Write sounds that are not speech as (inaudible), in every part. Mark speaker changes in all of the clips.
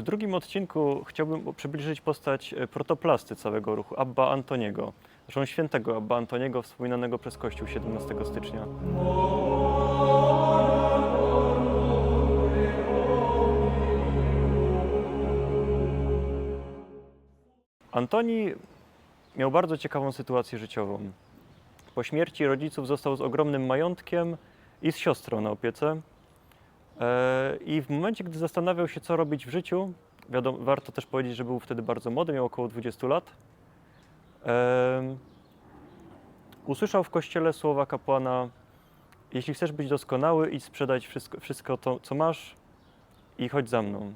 Speaker 1: W drugim odcinku chciałbym przybliżyć postać e, protoplasty całego ruchu, Abba Antoniego, zresztą świętego Abba Antoniego, wspominanego przez Kościół 17 stycznia. Antoni miał bardzo ciekawą sytuację życiową. Po śmierci rodziców został z ogromnym majątkiem i z siostrą na opiece. E, I w momencie, gdy zastanawiał się, co robić w życiu, wiadomo, warto też powiedzieć, że był wtedy bardzo młody, miał około 20 lat, usłyszał w kościele słowa kapłana: Jeśli chcesz być doskonały, idź sprzedać wszystko, wszystko to, co masz i chodź za mną.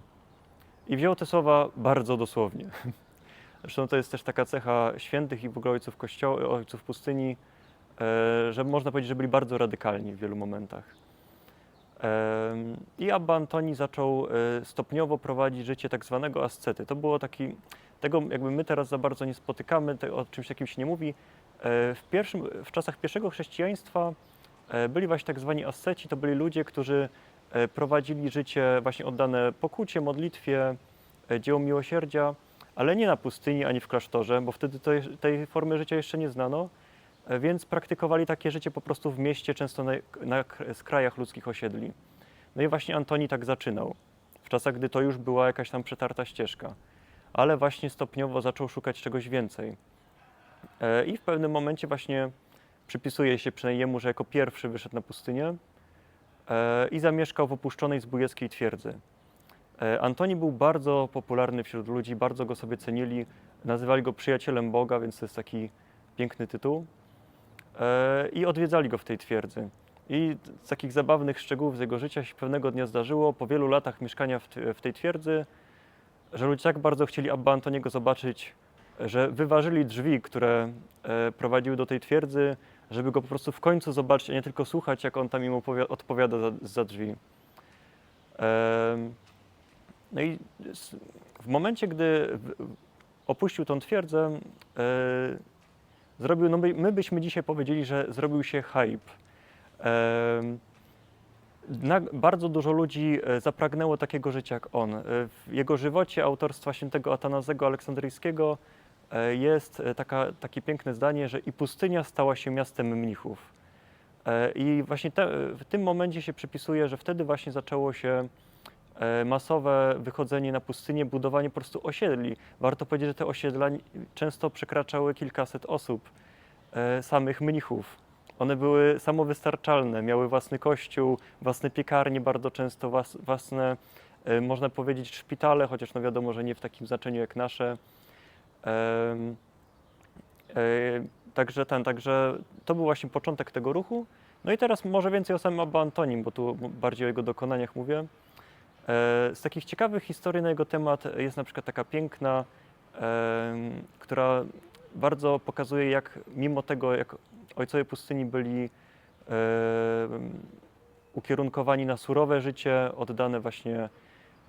Speaker 1: I wziął te słowa bardzo dosłownie. (laughs) Zresztą to jest też taka cecha świętych i w ogóle ojców kościoła, ojców pustyni, e, że można powiedzieć, że byli bardzo radykalni w wielu momentach. I Abba Antoni zaczął e, stopniowo prowadzić życie tak zwanego ascety. To było taki, tego jakby my teraz za bardzo nie spotykamy, o czymś takim się nie mówi. E, W, pierwszym, w czasach pierwszego chrześcijaństwa e, byli właśnie tak zwani asceci, to byli ludzie, którzy prowadzili życie właśnie oddane pokucie, modlitwie, dziełom miłosierdzia, ale nie na pustyni ani w klasztorze, bo wtedy tej formy życia jeszcze nie znano, więc praktykowali takie życie po prostu w mieście, często na, na skrajach ludzkich osiedli. No i właśnie Antoni tak zaczynał, w czasach, gdy to już była jakaś tam przetarta ścieżka, ale właśnie stopniowo zaczął szukać czegoś więcej. E, I w pewnym momencie właśnie przypisuje się przynajmniej jemu, że jako pierwszy wyszedł na pustynię e, i zamieszkał w opuszczonej zbójeckiej twierdzy. E, Antoni był bardzo popularny wśród ludzi, bardzo go sobie cenili, nazywali go przyjacielem Boga, więc to jest taki piękny tytuł. E, I odwiedzali go w tej twierdzy. I z takich zabawnych szczegółów z jego życia się pewnego dnia zdarzyło, po wielu latach mieszkania w, tej twierdzy, że ludzie tak bardzo chcieli Abba Antoniego zobaczyć, że wyważyli drzwi, które e, prowadziły do tej twierdzy, żeby go po prostu w końcu zobaczyć, a nie tylko słuchać, jak on tam im odpowiada za, za drzwi. Em, no i w momencie, gdy opuścił tą twierdzę, e, zrobił, no my, my byśmy dzisiaj powiedzieli, że zrobił się hype. Na, bardzo dużo ludzi e, zapragnęło takiego życia jak on. E, W jego żywocie autorstwa świętego Atanazego Aleksandryjskiego e, jest taka, takie piękne zdanie, że i pustynia stała się miastem mnichów. I właśnie te, w tym momencie się przypisuje, że wtedy właśnie zaczęło się masowe wychodzenie na pustynię, budowanie po prostu osiedli. Warto powiedzieć, że te osiedla często przekraczały kilkaset osób, e, samych mnichów. One były samowystarczalne, miały własny kościół, własne piekarnie bardzo często, włas, własne, e, można powiedzieć, szpitale, chociaż no wiadomo, że nie w takim znaczeniu jak nasze. E, Także ten, także to był właśnie początek tego ruchu. No i teraz może więcej o samym Abba Antonim, bo tu bardziej o jego dokonaniach mówię. E, Z takich ciekawych historii na jego temat jest na przykład taka piękna, która bardzo pokazuje, jak mimo tego, jak ojcowie pustyni byli ukierunkowani na surowe życie, oddane właśnie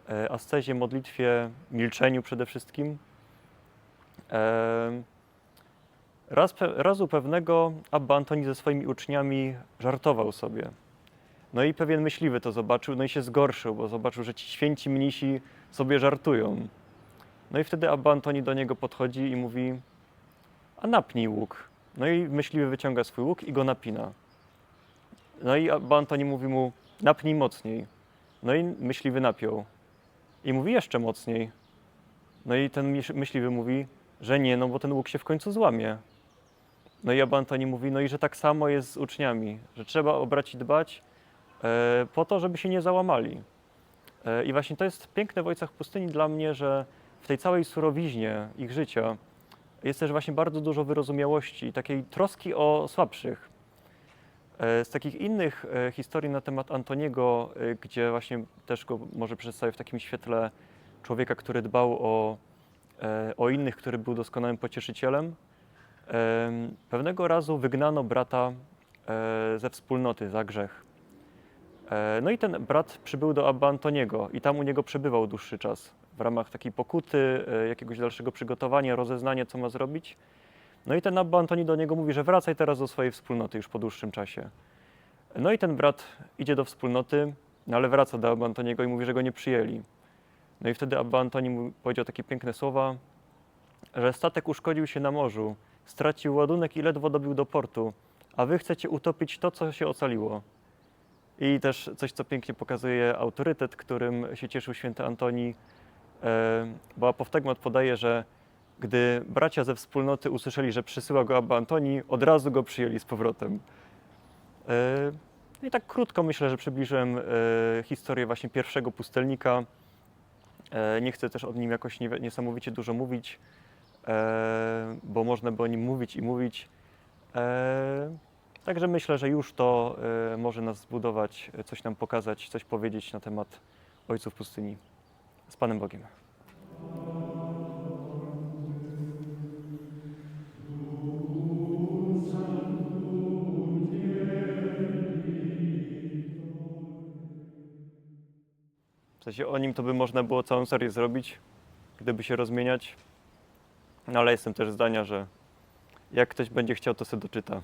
Speaker 1: e, ascezie, modlitwie, milczeniu przede wszystkim. Raz, razu pewnego Abba Antoni ze swoimi uczniami żartował sobie. No i pewien myśliwy to zobaczył, no i się zgorszył, bo zobaczył, że ci święci mnisi sobie żartują. No i wtedy Abba Antoni do niego podchodzi i mówi, a napnij łuk. No i myśliwy wyciąga swój łuk i go napina. No i Abba Antoni mówi mu, napnij mocniej. No i myśliwy napiął. I mówi jeszcze mocniej. No i ten myśliwy mówi, że nie, no bo ten łuk się w końcu złamie. No i Abba Antoni mówi, no i że tak samo jest z uczniami, że trzeba o braci dbać po to, żeby się nie załamali. E, I właśnie to jest piękne w Ojcach Pustyni dla mnie, że w tej całej surowiźnie ich życia jest też właśnie bardzo dużo wyrozumiałości, takiej troski o słabszych. E, Z takich innych e, historii na temat Antoniego, e, gdzie właśnie też go może przedstawię w takim świetle człowieka, który dbał o, e, o innych, który był doskonałym pocieszycielem, Em, Pewnego razu wygnano brata e, ze wspólnoty za grzech. E, No i ten brat przybył do Abba Antoniego i tam u niego przebywał dłuższy czas w ramach takiej pokuty, e, jakiegoś dalszego przygotowania, rozeznania, co ma zrobić. No i ten Abba Antoni do niego mówi, że wracaj teraz do swojej wspólnoty już po dłuższym czasie. No i ten brat idzie do wspólnoty, no ale wraca do Abba Antoniego i mówi, że go nie przyjęli. No i wtedy Abba Antoni mu powiedział takie piękne słowa, że statek uszkodził się na morzu, stracił ładunek i ledwo dobił do portu, a wy chcecie utopić to, co się ocaliło. I też coś, co pięknie pokazuje autorytet, którym się cieszył święty Antoni, e, bo apoftegmat podaje, że gdy bracia ze wspólnoty usłyszeli, że przysyła go Abba Antoni, od razu go przyjęli z powrotem. E, I tak krótko myślę, że przybliżyłem e, historię właśnie pierwszego pustelnika. Nie chcę też o nim jakoś nie- niesamowicie dużo mówić, bo można by o nim mówić i mówić. Także myślę, że już to e, może nas zbudować, e, coś nam pokazać, coś powiedzieć na temat ojców pustyni. Z Panem Bogiem. W sensie o nim to by można było całą serię zrobić, gdyby się rozmieniać. No ale jestem też zdania, że jak ktoś będzie chciał, to sobie doczyta.